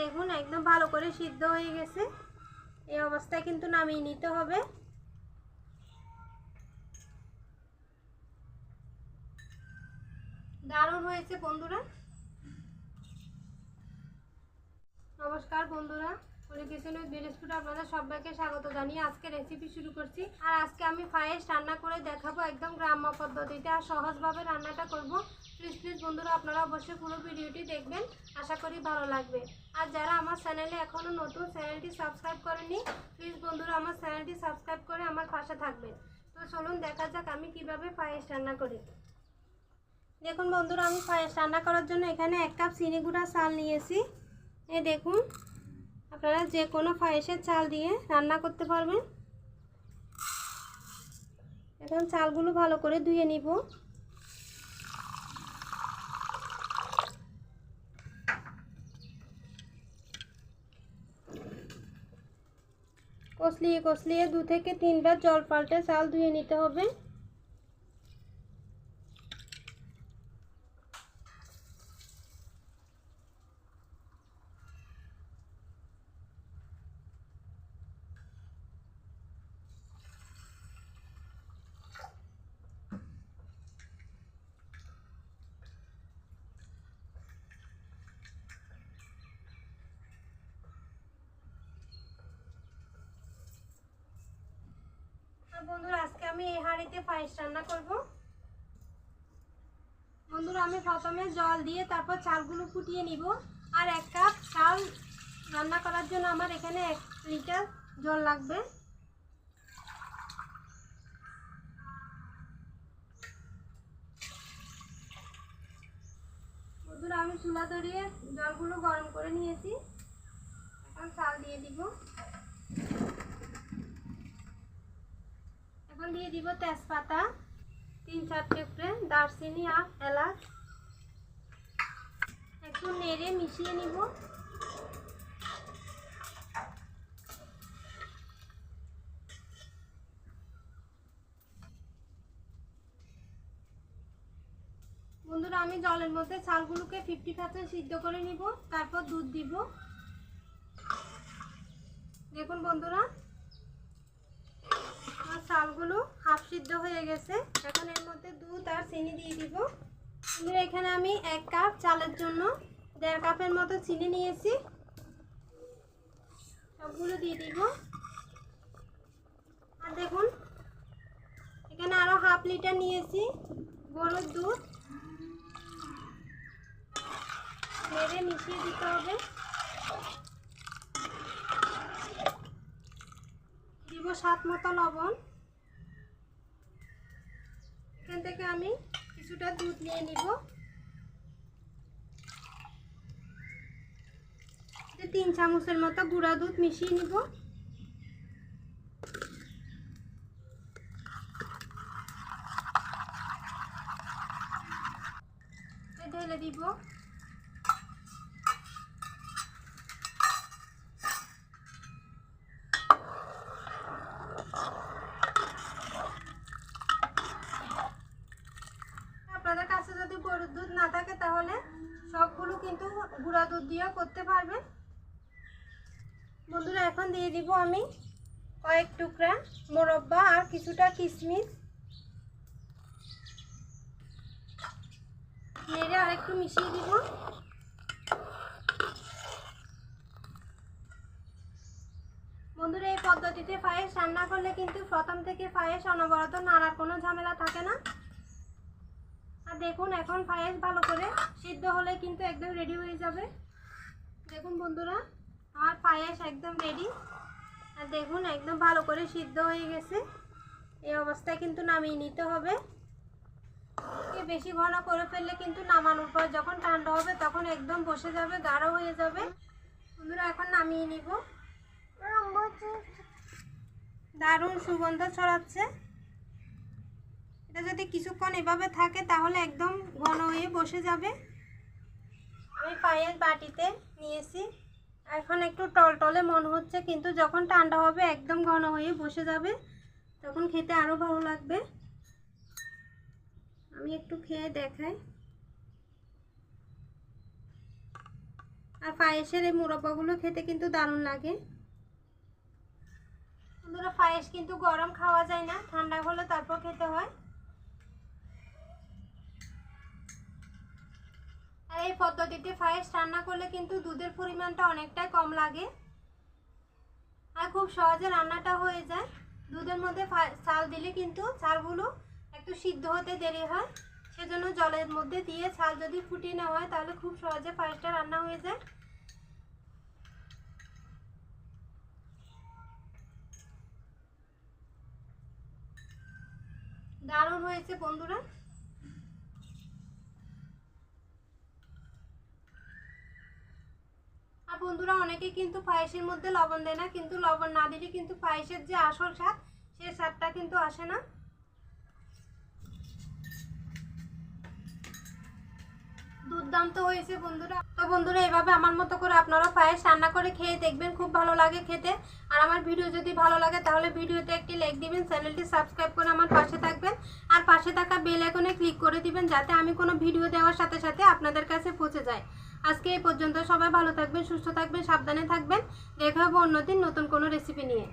দেখুন, একদম ভালো করে সিদ্ধ হয়ে গেছে। এই অবস্থায় কিন্তু নামিয়ে নিতে হবে। দারুণ হয়েছে বন্ধুরা। নমস্কার বন্ধুরা। পুরো কিচেন বিরেসপুর আপনাদের সবাইকে স্বাগত জানিয়ে আজকে রেসিপি শুরু করছি। আর আজকে আমি পায়েস রান্না করে দেখাবো একদম গ্রাম্য পদ্ধতিতে। আর সহজভাবে রান্নাটা করব। প্লিজ প্লিজ বন্ধুরা, আপনারা অবশ্যই পুরো ভিডিওটি দেখবেন। আশা করি ভালো লাগবে। আর যারা আমার চ্যানেলে এখনও নতুন চ্যানেলটি সাবস্ক্রাইব করেনি প্লিজ বন্ধুরা, আমার চ্যানেলটি সাবস্ক্রাইব করে আমার পাশে থাকবেন। তো চলুন, দেখা যাক আমি কীভাবে পায়েস রান্না করি। দেখুন বন্ধুরা, আমি পায়েস রান্না করার জন্য এখানে এক কাপ চিনি গুঁড়া চাল নিয়েছি। এই দেখুন আপনারা যে কোনো পায়েসের চাল দিয়ে রান্না করতে পারবেন। এখন চালগুলো ভালো করে ধুয়ে নিব। কষলিয়ে কষলিয়ে দু থেকে তিনবার জল পাল্টে চাল ধুয়ে নিতে হবে আর বন্ধুরা আজকে আমি এই হাঁড়িতে পায়েস রান্না করব। বন্ধুরা, আমি প্রথমে জল দিয়ে তারপর চালগুলো ফুটিয়ে নিব। আর এক কাপ চাল রান্না করার জন্য আমার এখানে এক লিটার জল লাগবে। বন্ধুরা, আমি চুলা ধরিয়ে জলগুলো গরম করে নিয়েছি। এখন চাল দিয়ে দিব এখন দিয়ে দিব তেজপাতা। তিন চারটে উপরে দারচিনি আর এলাচ। একটু নেড়ে মিশিয়ে নিব। বন্ধুরা, আমি জলের মধ্যে চালগুলোকে ফিফটি পার্সেন্ট সিদ্ধ করে নিব, তারপর দুধ দিব। দেখুন বন্ধুরা আমার চালগুলো হাফ সিদ্ধ হয়ে গেছে। এখন এর মধ্যে দুধ আর চিনি দিয়ে দিব। এখানে আমি এক কাপ চালের জন্য দেড় কাপের মতো চিনি নিয়েছি। সবগুলো দিয়ে দিব। আর দেখুন, এখানে আরও হাফ লিটার নিয়েছি গরুর দুধ। নেড়ে মিশিয়ে দিতে হবে। দিব সাত মতো লবণ। এখান থেকে আমি কিছুটা দুধ নিয়ে নিব। তিন চামচের মতো গুঁড়া দুধ মিশিয়ে নিব। ঢেলে দিব আপনাদের কাছে যদি গরুর দুধ না থাকে তাহলে সবগুলো কিন্তু গুঁড়া দুধ দিয়েও করতে পারবেন। বন্ধুরা, এখন দিয়ে দিব আমি কয়েক টুকরা মোরব্বা আর কিছুটা কিশমিশ। নেড়ে আর একটু মিশিয়ে দিব। বন্ধুরা, এই পদ্ধতিতে পায়েস রান্না করলে কিন্তু প্রথম থেকে পায়েস অনবরত নাড়ার কোনো ঝামেলা থাকে না। দেখুন, এখন পায়েস ভালো করে সিদ্ধ হলে কিন্তু একদম রেডি হয়ে যাবে। দেখুন বন্ধুরা, আমার পায়েস একদম রেডি আর দেখুন, একদম ভালো করে সিদ্ধ হয়ে গেছে। এই অবস্থায় কিন্তু নামিয়ে নিতে হবে। বেশি ঘন করে ফেললে কিন্তু নামানোর পর যখন ঠান্ডা হবে, তখন একদম বসে যাবে, গাঢ় হয়ে যাবে। বন্ধুরা, এখন নামিয়ে নিব। দারুণ সুগন্ধ ছড়াচ্ছে। এটা যদি কিছুক্ষণ এভাবে থাকে, তাহলে একদম ঘন হয়ে বসে যাবে। আমি পায়ের বাটিতে নিয়েছি। এখন একটু টলটলে মনে হচ্ছে, কিন্তু যখন ঠান্ডা হবে, একদম ঘন হয়ে বসে যাবে। তখন খেতে আরও ভালো লাগবে। আমি একটু খেয়ে দেখাই। আর পায়েসের এই মুরব্বাগুলো খেতে কিন্তু দারুণ লাগে। বন্ধুরা, পায়েস কিন্তু গরম খাওয়া যায় না। ঠান্ডা হলে তারপর খেতে হয়। এই পদ্ধতিতে পায়েস রান্না করলে কিন্তু দুধের পরিমাণটা অনেকটাই কম লাগে। আর খুব সহজে রান্নাটা হয়ে যায়। দুধের মধ্যে চাল দিলে কিন্তু চালগুলো একটু সিদ্ধ হতে দেরি হয়। সেজন্য জলের মধ্যে দিয়ে চাল যদি ফুটিয়ে নেওয়া হয়, তাহলে খুব সহজে পায়েসটা রান্না হয়ে যায়। দারুণ হয়েছে বন্ধুরা আর বন্ধুরা অনেকে কিন্তু পায়েসের মধ্যে লবণ দেয় না, কিন্তু লবণ না দিলে কিন্তু পায়েসের যে আসল স্বাদ সেই স্বাদটা কিন্তু আসে না। দুর্দান্ত হয়েছে বন্ধুরা। তো বন্ধুরা এভাবে আমার মতো করে আপনারা পায়েস রান্না করে খেয়ে দেখবেন, খুব ভালো লাগে খেতে। আর আমার ভিডিও যদি ভালো লাগে, তাহলে ভিডিওতে একটি লাইক দিবেন, চ্যানেলটি সাবস্ক্রাইব করে আমার পাশে থাকবেন। আর পাশে থাকা বেল আইকনে ক্লিক করে দিবেন, যাতে আমি কোনো ভিডিও দেওয়ার সাথে সাথে আপনাদের কাছে পৌঁছে যায় আজকে এই পর্যন্ত সবাই ভালো থাকবেন, সুস্থ থাকবেন, সাবধানে থাকবেন। দেখা হবে অন্যদিন নতুন কোনো রেসিপি নিয়ে।